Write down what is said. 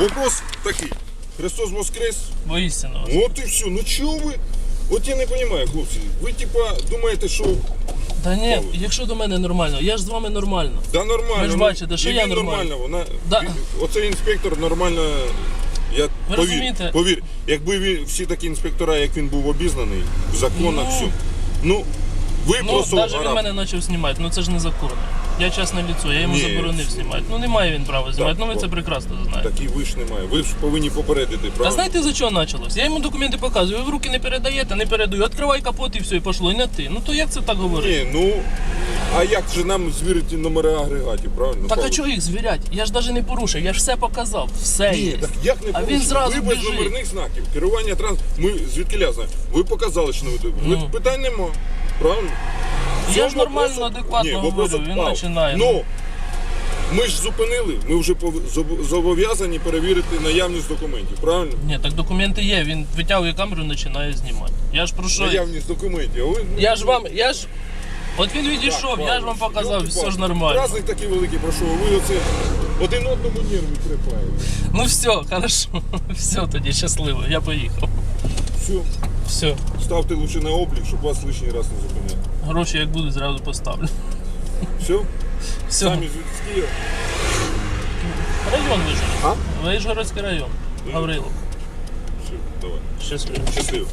Вопрос такий. Христос Воскрес. Воістину. От і все. Ну чого ви? От я не розумію, хлопці. Ви типа думаєте, що Та ні, якщо до мене нормально, я ж з вами нормально. да нормально. Ви ж ну, бачите, що і я він нормально. Вона, Да. Оцей інспектор нормально. Я Ви повір, розумієте? повір, якби він, всі такі інспектора, як він був обізнаний, в законах, Ну. все. Ну, ви Ну, навіть він мене почав знімати, ну це ж незаконно. Я чесне ліцо, я йому Ні. заборонив знімати. Ну не має він права знімати, ну ви це прекрасно знаєте. Так і ви ж немає. Ви ж повинні попередити, А правильно? знаєте за чого почалось? Я йому документи показую, ви в руки не передаєте, не передаю. Відкривай капот і все, і пішло, і не ти. Ну то як це так говорити? Ні, ну, а як же нам звірити номери агрегатів, правильно? Так а Павло? чого їх звірять? Я ж навіть не порушив, я ж все показав, все Ні, є. так як не А він зразу ви без біжить. номерних знаків, керування транс. Ми звідки знаємо? Ви показали, що не ви. Ну. Питань нема. Правильно? Я Цього ж нормально, вопросу- адекватно Ні, говорю, вопросу він впав. починає. Ну, ми ж зупинили, ми вже пов- зоб- зобов'язані перевірити наявність документів, правильно? Ні, так документи є, він витягує камеру і починає знімати. Я ж про що? Наявність документів. А ви, Я ж вам, я ж. От він відійшов, я ж вам показав, все ж нормально. Праздник такий великий пройшов, ви оце один одному нерви трепаєте. Ну все, хорошо. Все тоді щасливо, я поїхав. Все, Все. ставте лучше на облік, щоб вас лишній раз не зупиняти. Гроші як будуть, зразу поставлю. Все? Все. Самі з Києва. Район Вижгород. А? Вижгородський район. Гаврилов. Все, давай. Щасливо. Щасливо.